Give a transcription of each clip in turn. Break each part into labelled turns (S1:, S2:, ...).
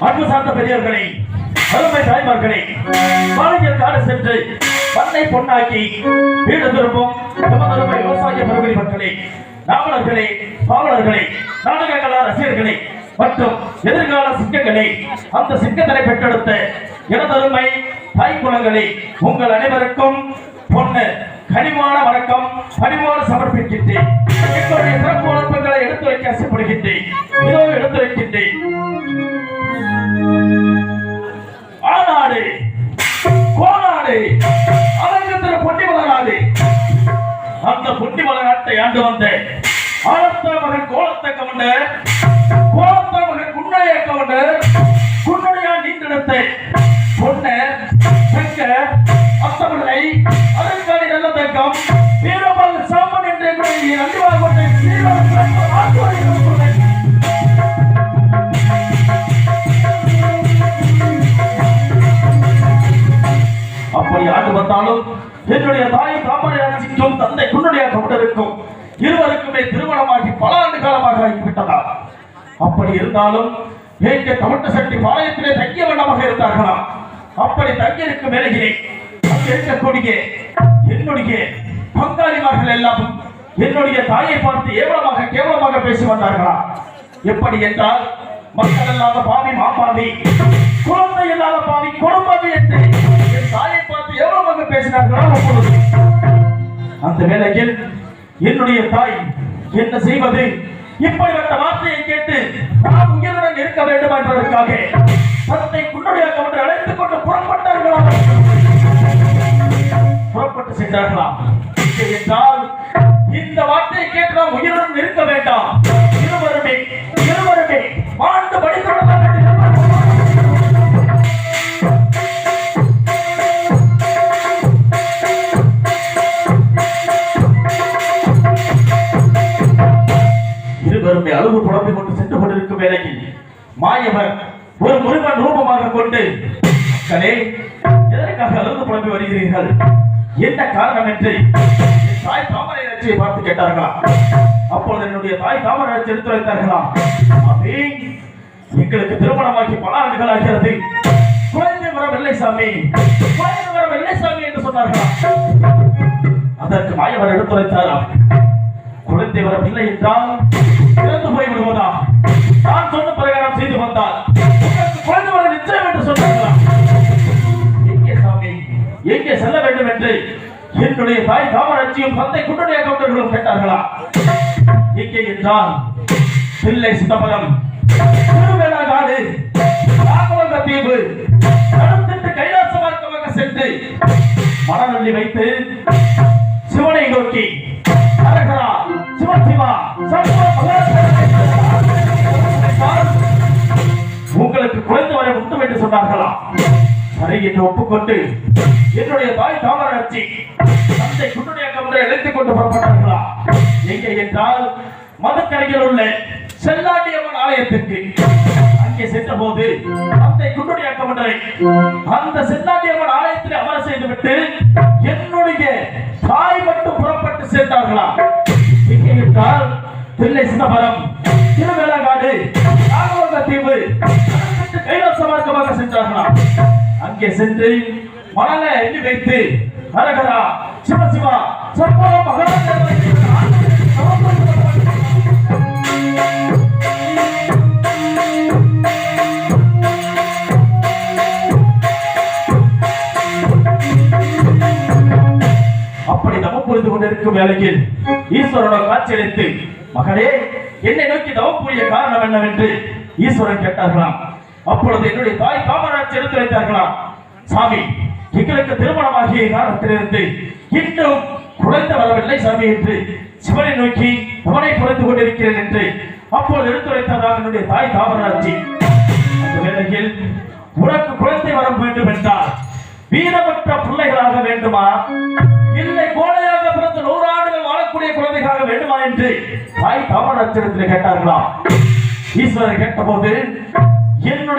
S1: அன்பு சார்ந்த பெரியவர்களே அருமை தாய்மார்களே வாழைகள் காடு சென்று பண்ணை பொன்னாக்கி வீடு திரும்பும் நமதருமை விவசாய பெருமதி மக்களே நாவலர்களே பாவலர்களே நாடகங்களா ரசிகர்களே மற்றும் எதிர்கால சிங்கங்களே அந்த சிங்கத்தனை பெற்றெடுத்த எனதருமை தாய் குலங்களே உங்கள் அனைவருக்கும் பொண்ணு கனிவான வணக்கம் பணிவோடு சமர்ப்பிக்கின்றேன். எங்களுடைய சிறப்பு வளர்ப்புகளை எடுத்து வைக்க ஆசைப்படுகின்றேன் இதோ எடுத்து வைக்கின்றேன் ஆனாடு கோனாடு அரங்கத்திர பொன்னிமல வளராது. அந்த பொன்னிமல நாட்டை ஆண்டு வந்த ஆழத்த மகன் கோலத்த கவண்டர் கோலத்த மகன் குன்னைய கவண்டர் இருந்தாலும் வந்தாலும் என்னுடைய தாய் தாமரையாட்சிக்கும் தந்தை குன்னுடைய கவுண்டருக்கும் இருவருக்குமே திருமணமாகி பல ஆண்டு காலமாக ஆகிவிட்டதா? அப்படி இருந்தாலும் ஏற்க கவுண்ட சக்தி பாளையத்திலே தங்கிய வண்ணமாக இருந்தார்களாம் அப்படி தங்கியிருக்கும் வேலையிலே அங்கு இருக்கக்கூடிய என்னுடைய பங்காளிமார்கள் எல்லாம் என்னுடைய தாயை பார்த்து ஏவலமாக கேவலமாக பேசி வந்தார்களா? எப்படி என்றால் மக்கள் இல்லாத பாவி மாப்பாவி குழந்தை இல்லாத பாவி குடும்பம் என்று எவ்வளவு வந்து பேசினார்களோ அந்த வேளையில் என்னுடைய தாய் என்ன செய்வது? இப்படிப்பட்ட வார்த்தையை கேட்டு நான் உயிருடன் இருக்க வேண்டும் என்பதற்காக தந்தை குன்னுடைய ஒன்று அழைத்துக் கொண்டு புறப்பட்டார்களா? புறப்பட்டு சென்றார்களா? என்றால் இந்த வார்த்தையை கேட்டு நாம் உயிருடன் இருக்க வேண்டாம். இருவருமே இருவருமே வாழ்ந்து படித்துள்ள மாயவர் ஒரு முருகன் ரூபமாக கொண்டு மக்களே எதற்காக அழுது புலம்பி வருகிறீர்கள்? என்ன காரணம் என்று தாய் தாமரை லட்சியை பார்த்து கேட்டார்களா? அப்பொழுது என்னுடைய தாய் தாமரை லட்சி எடுத்துரைத்தார்களா அபி எங்களுக்கு திருமணமாகி பல ஆண்டுகள் ஆகிறது. குழந்தை வர வெள்ளைசாமி குழந்தை வர வெள்ளைசாமி என்று சொன்னார்களா? அதற்கு மாயவர் எடுத்துரைத்தாரா குழந்தை வரவில்லை என்றால் இறந்து போய் விடுவதா நான் சொன்ன பிரகாரம் செய்து வந்தார் குழந்தை வர நிச்சயம் என்று சொன்னார்களா எங்கே சாமி? எங்கே செல்ல வேண்டும் என்று என்னுடைய தாய் காமராட்சியும் தந்தை குண்டுடைய கவுண்டர்களும் கேட்டார்களா? எங்கே என்றால் பிள்ளை சிதம்பரம் திருவேளாங்காடு ராகவங்க தீவு நடத்திட்டு கைலாச மார்க்கமாக சென்று மணநள்ளி வைத்து சிவனை நோக்கி அரகரா சிவசிவா உங்களுக்கு என்று சொன்னார்களா? சரி என்று ஒப்புக்கொண்டு என்னுடைய தாய் தாமராட்சி தந்தை குட்டுடையாக்கம் என்று இழைத்துக் கொண்டு புறப்பட்டார்களா? எங்கே என்றால் மதுக்கரையில் உள்ள செல்லாண்டியம்மன் ஆலயத்திற்கு அங்கே சென்ற போது தந்தை குட்டுடையாக்கம் கவுண்டரை அந்த செல்லாண்டியம்மன் ஆலயத்தில் அமர செய்துவிட்டு என்னுடைய தாய் மட்டும் புறப்பட்டு சேர்ந்தார்களா? எங்கே என்றால் தில்லை சிதம்பரம் மார்க்கமாக அங்கே சென்று மணலை எண்ணி வைத்து ஹரஹரா சிவசிவா சர்வ அப்படி தவம் புரிந்து கொண்டிருக்கும் வேளையில் ஈஸ்வரோட காட்சியளித்து மகளே என்னை நோக்கி தவம் புரிய காரணம் என்னவென்று ஈஸ்வரன் கேட்டார்களாம். அப்பொழுது என்னுடைய தாய் காமராஜ் எடுத்து வைத்தார்களாம் சாமி எங்களுக்கு திருமணமாகிய காலத்திலிருந்து இன்னும் குழந்தை வரவில்லை சாமி என்று சிவனை நோக்கி அவனை குறைந்து கொண்டிருக்கிறேன் என்று அப்பொழுது எடுத்து வைத்ததாக என்னுடைய தாய் காமராஜி. அந்த வேளையில் உனக்கு குழந்தை வர வேண்டும் என்றால் வீரமற்ற பிள்ளைகளாக வேண்டுமா? இல்லை கோழையாக பிறந்த நூறாண்டுகள் வாழக்கூடிய குழந்தைகளாக வேண்டுமா என்று தாய் காமராஜிடத்தில் கேட்டார்களாம். ஈஸ்வரர் கேட்டபோது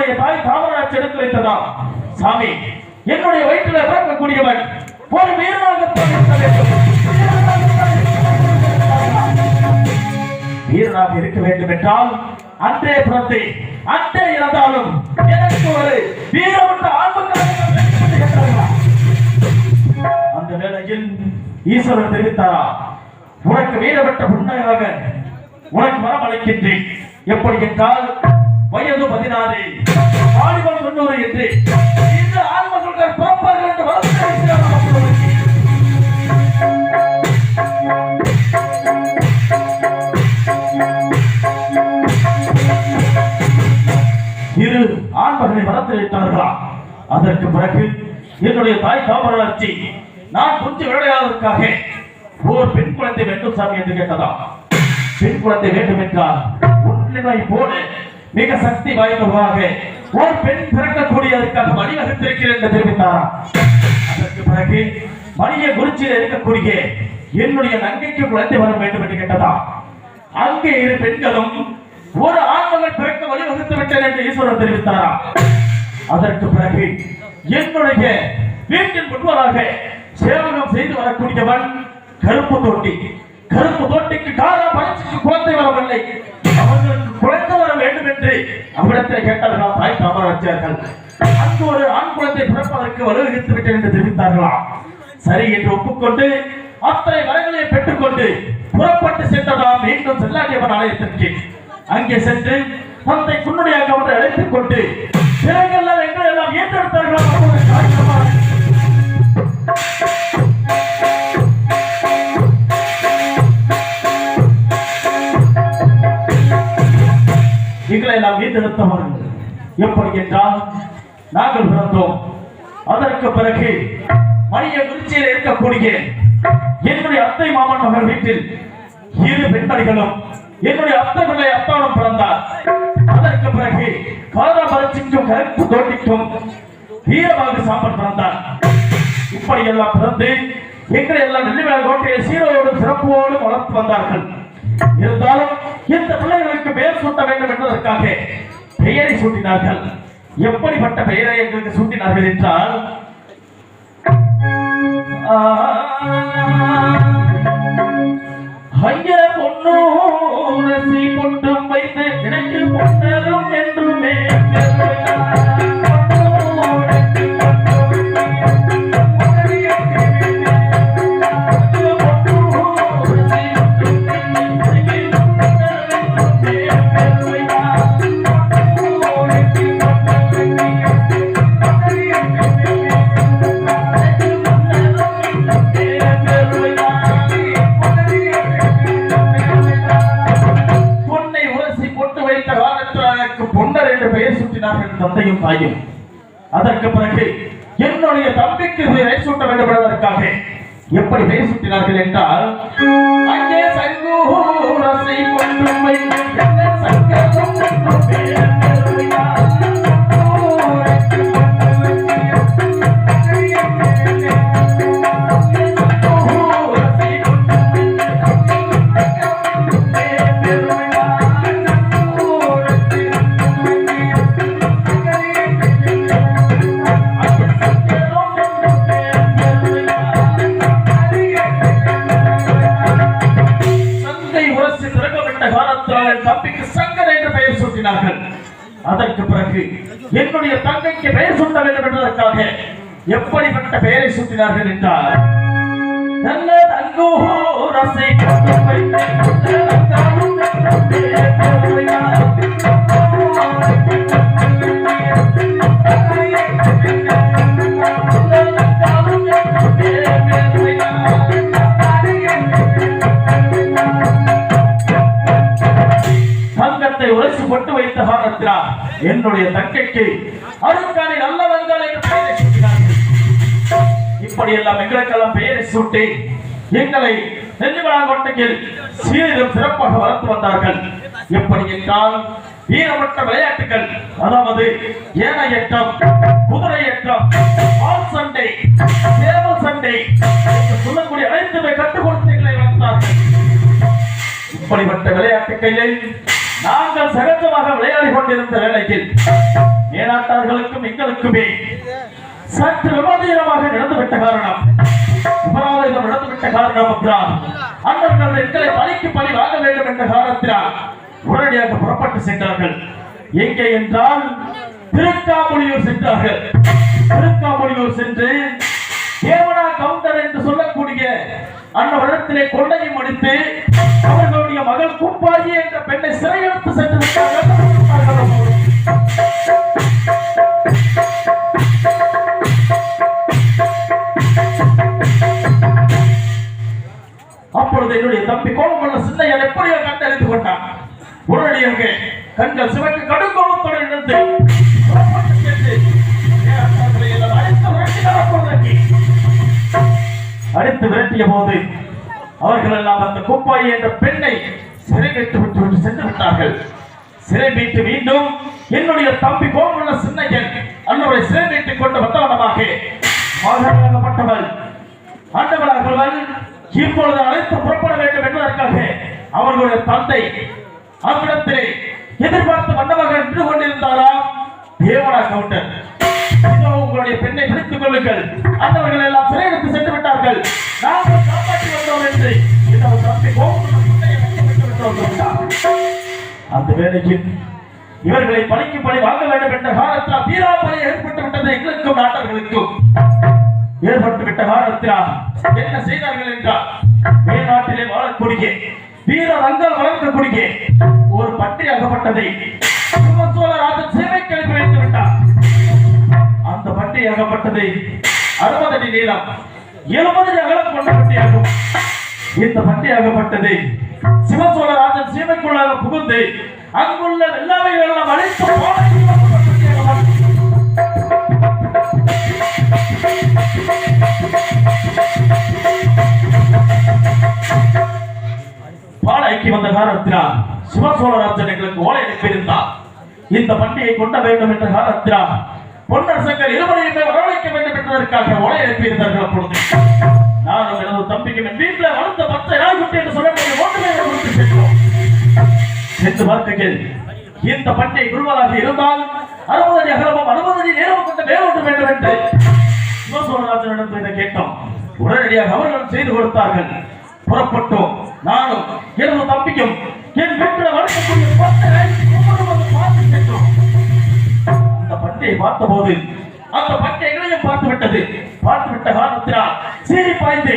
S1: என்னுடைய தாய் தாமராஜ் எடுத்து வைத்ததாம் சாமி என்னுடைய வயிற்றில் பிறக்கக்கூடியவன் ஒரு வீரனாக பிறக்க வேண்டும். வீரனாக இருக்க வேண்டும் என்றால் அன்றே பிறந்து அன்றே இறந்தாலும் எனக்கு ஒரு வீரமற்ற ஆண்மக்களாக அந்த வேளையில் ஈஸ்வரன் தெரிவித்தாரா? உனக்கு வீரமற்ற புண்ணையாக உனக்கு மரம் அளிக்கின்றேன் எப்படி என்றால் வயது பதினாறு ஆடிவன் என்று இந்த என்று இரு ஆண்மகனை வளர்த்து வைத்தார்களா அதற்கு பிறகு என்னுடைய தாய் தாமராட்சி நான் கொஞ்சம் விளையாடுவதற்காக ஓர் பெண் குழந்தை வேண்டும் சாமி என்று கேட்டதா? பெண் குழந்தை வேண்டும் என்றால் உன்னிமை போல மிக சக்தி வாய்ந்தவராக ஒரு பெண் பிறக்கக்கூடியதற்காக வழிவகுத்திருக்கிறேன் என்று தெரிவித்தாராம் அதற்கு பிறகு மணிய குறிச்சியில் இருக்கக்கூடிய என்னுடைய நங்கைக்கு குழந்தை வர வேண்டும் என்று கேட்டதா? அங்கே இரு பெண்களும் ஒரு ஆண்மகன் பிறக்க வழிவகுத்து விட்டேன் என்று ஈஸ்வரன் தெரிவித்தாராம் அதற்கு பிறகு என்னுடைய வீட்டின் முன்வராக சேவகம் செய்து வரக்கூடியவன் கருப்பு தொட்டி. கருப்பு தொட்டிக்கு காரா பயிற்சிக்கு குழந்தை வரவில்லை. அவர்களுக்கு குழந்தை வர வேண்டும் என்று அவ்விடத்தை கேட்டார்களாம் தாய் காமராஜர்கள் அங்கு ஒரு ஆண் குழந்தை பிறப்பதற்கு வலுவகித்து விட்டேன் என்று தெரிவித்தார்களாம் சரி என்று ஒப்புக்கொண்டு அத்தனை வரங்களையும் பெற்றுக்கொண்டு புறப்பட்டு சென்றதாம் மீண்டும் செல்லாண்டியவன் ஆலயத்திற்கு. அங்கே சென்று தந்தை குன்னுடையாக அவரை அழைத்துக் கொண்டு பிறகெல்லாம் எங்களை எல்லாம் ஏற்றெடுத்தார்களாம் அப்போது எப்படி என்றால் நாங்கள் பிறந்தோம். அதற்கு பிறகு மணிய குறிச்சியில் இருக்கக்கூடிய என்னுடைய அத்தை மாமன் மகள் வீட்டில் இரு பெண்மணிகளும் என்னுடைய அத்தை பிள்ளை அப்பாவும் பிறந்தார். அதற்கு பிறகு காதா பரிசிக்கும் கருப்பு தோட்டிக்கும் வீரமாக சாம்பல் பிறந்தார். இப்படி எல்லாம் பிறந்து எங்களை எல்லாம் நெல்லிமலை கோட்டையை சீரோடும் சிறப்போடும் வளர்த்து வந்தார்கள். இருந்தாலும் இந்த பிள்ளைகளுக்கு பெயர் சூட்ட வேண்டும் என்பதற்காக பெயரை சூட்டினார்கள். எப்படிப்பட்ட பெயரை எங்களுக்கு சூட்டினார்கள் என்றால் ஐயா பொண்ணு கொண்டும் வைத்து எனக்கு பொன்னரும் என்றுமே. தந்தையும் அதற்கு பிறகு என்னுடைய தம்பிக்கு பெயரை சூட்ட வேண்டும் என்பதற்காக எப்படி பெயர் சூட்டினார்கள் என்றால் தம்பிக்கு சங்கர் என்று பெயர் சூட்டினார்கள். அதற்கு பிறகு என்னுடைய தங்கைக்கு பெயர் சூட்ட வேண்டும் என்பதற்காக எப்படிப்பட்ட பெயரை சூட்டினார்கள் என்றால் நல்ல தங்கோ ரசை கொண்டு நல்ல தங்காவும் பெயர் உரைச்சு கொண்டு வைத்த காரணத்தினால் என்னுடைய தங்கைக்கு அருங்காணி நல்லவங்கள் என்று பெயரை சூட்டினார்கள் இப்படி எல்லாம் எங்களுக்கெல்லாம் பெயரை சூட்டி எங்களை நெல்லிமலாங்கொட்டையில் சீரும் சிறப்பாக வளர்த்து வந்தார்கள். எப்படி என்றால் வீரமற்ற விளையாட்டுகள் அதாவது ஏன ஏனையற்றம் குதிரை ஏற்றம் ஆள் சண்டை சேவல் சண்டை சொல்லக்கூடிய அனைத்துமே கற்றுக் கொடுத்து எங்களை வளர்த்தார்கள். இப்படிப்பட்ட விளையாட்டுகளில் நாங்கள் சகஜமாக விளையாடி கொண்டிருந்த வேளையில் மேலாட்டார்களுக்கும் எங்களுக்குமே சற்று விவாதீனமாக நடந்துவிட்ட காரணம். அபராதம் நடந்துவிட்ட காரணம் என்றால் அண்ணர்கள் எங்களை பணிக்கு பணி வாங்க வேண்டும் என்ற காரணத்தினால் உடனடியாக புறப்பட்டு சென்றார்கள். எங்கே என்றால் திருக்காமொழியூர் சென்றார்கள். திருக்காமொழியூர் சென்று தேவனா கவுண்டர் என்று சொல்லக்கூடிய அந்த வருடத்திலே கொள்ளையை முடித்து அவர்களுடைய மகள் குப்பாயி என்ற பெண்ணை சிறையெடுத்து சென்று விட்டார்கள். அப்பொழுது என்னுடைய தம்பி கோபமுள்ள சின்னையன் எப்படியோ கண்டறிந்து கொண்டான். உடனடியாக கண்கள் சிவக்கு கடுங்கோபத்துடன் அடித்து விரட்டிய போது அவர்கள் எல்லாம் அந்த கோப்பாயி என்ற பெண்ணை சிறை கட்டு விட்டு விட்டு சென்று விட்டார்கள். சிறை மீட்டு மீண்டும் என்னுடைய தம்பி கோமுள்ள சின்னையன் அன்னுடைய சிறை மீட்டு கொண்டு வந்தவனமாக மகனாகப்பட்டவள் ஆண்டவராகவள் இப்பொழுது அழைத்து புறப்பட வேண்டும் என்பதற்காக அவர்களுடைய தந்தை அவ்விடத்திலே எதிர்பார்த்து வந்தவர்கள் நின்று கொண்டிருந்தாராம். தேவனா கவுண்டர் உங்களுடைய பெண்ணை பிடித்துக் கொள்ளுங்கள். அந்தவர்கள் எல்லாம் சிறையெடுத்து சென்று விட்டார்கள். நாங்கள் காப்பாற்றி வந்தோம் என்று. தம்பி அந்த வேலைக்கு இவர்களை பணிக்கு பணி வாங்க வேண்டும் என்ற காலத்தில் தீரா தீராப்பணி ஏற்பட்டு விட்டது எங்களுக்கும் நாட்டர்களுக்கும் ஏற்பட்டு விட்ட காரணத்தினால் என்ன செய்தார்கள் என்றால் மேல்நாட்டிலே வாழக்கூடிய வீர ரங்கம் வளர்க்கக்கூடிய ஒரு பற்றி அகப்பட்டதை சோழ சோழராஜன் சேவை அந்த அகப்பட்டதை. அறுபது அடி நீளம். எழுபது அடி அகலம் கொண்ட பட்டியாகும். இந்த பட்டி அகப்பட்டதை. சிவசோழராஜன் சீமைக்குள்ளாக புகுந்து அங்குள்ள வெள்ளாமைகளெல்லாம் அழைத்து போன பாலைக்கு வந்த காரணத்தினால் சிவசோழராஜன் எங்களுக்கு ஓலை அனுப்பியிருந்தார் இந்த பண்டிகை கொண்ட வேண்டும் என்ற காரணத்தினால் பொன்னரசங்கள் இருவரையுமே வரவழைக்க வேண்டும் என்பதற்காக ஓலை எழுப்பியிருந்தார்கள் அப்பொழுது. நானும் எனது தம்பிக்கு என் வீட்டில் வளர்ந்த பச்சை நாய்க்குட்டி என்று சொல்லக்கூடிய ஓட்டுமே கொடுத்து சென்றோம் என்று பார்க்கையில் இந்த பண்டிகை குருவலாக இருந்தால் அறுபது அடி அகலமும் அறுபது அடி நேரம் கொண்ட மேலோட்டு வேண்டும் என்று சிவசோழராஜனிடம் இதை கேட்டோம். உடனடியாக அவர்கள் செய்து கொடுத்தார்கள். புறப்பட்டோம். நானும் எனது தம்பிக்கும் என் வீட்டில் வளர்க்கக்கூடிய பச்சை அந்த பட்டியை பார்த்தபோது அந்த பட்டை எங்களையும் பார்த்து விட்டது பார்த்து விட்ட காரணத்தினால் சீறி பாய்ந்து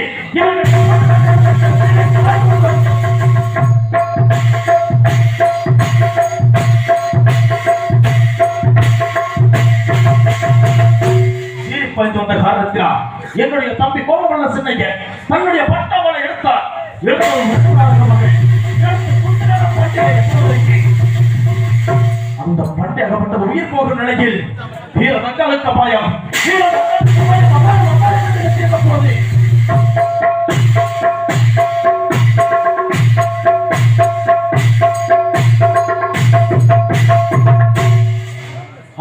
S1: சீறி பாய்ந்து வந்த காரணத்தினால் என்னுடைய தம்பி கோபமல்ல சின்னைய தன்னுடைய பட்டாவளை எடுத்தார். எடுத்தது முற்றுகாரமாக அந்த பட்டை அகப்பட்ட உயிர் போகும் நிலையில் வீர மக்களுக்கு அபாயம். வீர மக்களுக்கு அபாயம், அபாயம், அபாயம் போது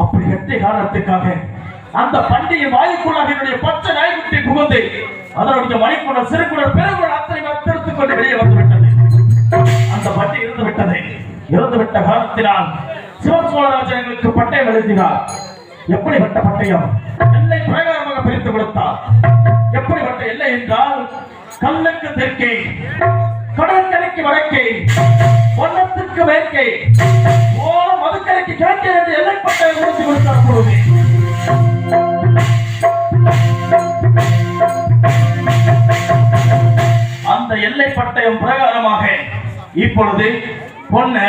S1: அப்படி கட்டிய காரணத்துக்காக அந்த பண்டைய வாயுக்குள்ளாக என்னுடைய பச்சை நாய்க்குட்டி புகுந்து அதனுடைய மணிக்குடல் சிறுகுடல் பெருகுடல் அத்தனை அத்தெடுத்துக் கொண்டு வெளியே வந்து விட்டது. அந்த பட்டி இருந்து விட்டது. இறந்து விட்ட காலத்தினால் சிவன் சோழராஜன் எங்களுக்கு பட்டயம் எழுதினார். எப்படிப்பட்ட பட்டயம்? எல்லை பிரகாரமாக பிரித்து கொடுத்தார். எப்படிப்பட்ட எல்லை என்றால் கல்லுக்கு தெற்கே கடற்கரைக்கு வடக்கே வண்ணத்துக்கு மேற்கே ஓர மதுக்கரைக்கு கிழக்கே என்று எல்லை பட்டயம் கொடுத்து கொடுத்தார் பொழுது அந்த எல்லை பட்டயம் பிரகாரமாக இப்பொழுது பொண்ணு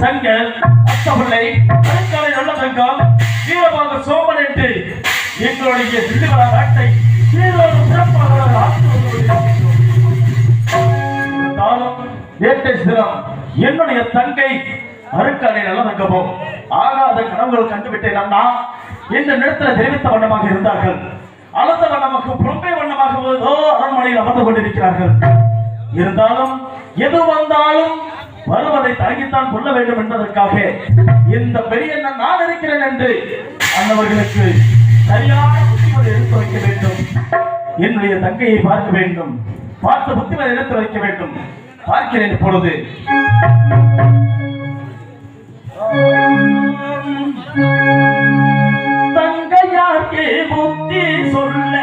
S1: சங்கர் அத்தபிள்ளை அருங்காலை நல்ல தங்கம் வீரமாக சோமன் என்று எங்களுடைய திருவிழா நாட்டை சீரோடு சிறப்பாக ஆட்சி நேற்றைய தினம் என்னுடைய தங்கை அருக்காலை நல்லதங்கமோ ஆகாத கனவுகள் கண்டுவிட்டேன் அண்ணா. என்ற நிலத்தில் தெரிவித்த வண்ணமாக இருந்தார்கள். அழுத்த வண்ணமாக புறம்பே வண்ணமாக அரண்மனையில் அமர்ந்து கொண்டிருக்கிறார்கள். இருந்தாலும் எது வந்தாலும் வருவதை தாங்கித்தான் கொள்ள வேண்டும் என்பதற்காக இந்த பெரிய நான் இருக்கிறேன் என்று அன்னவர்களுக்கு சரியான புத்திமதி எடுத்து வைக்க வேண்டும். என்னுடைய தங்கையை பார்க்க வேண்டும். பார்த்து புத்திமதி எடுத்து வைக்க வேண்டும். பார்க்கிறேன் இப்பொழுது. தங்கையாக்கே புத்தி சொல்ல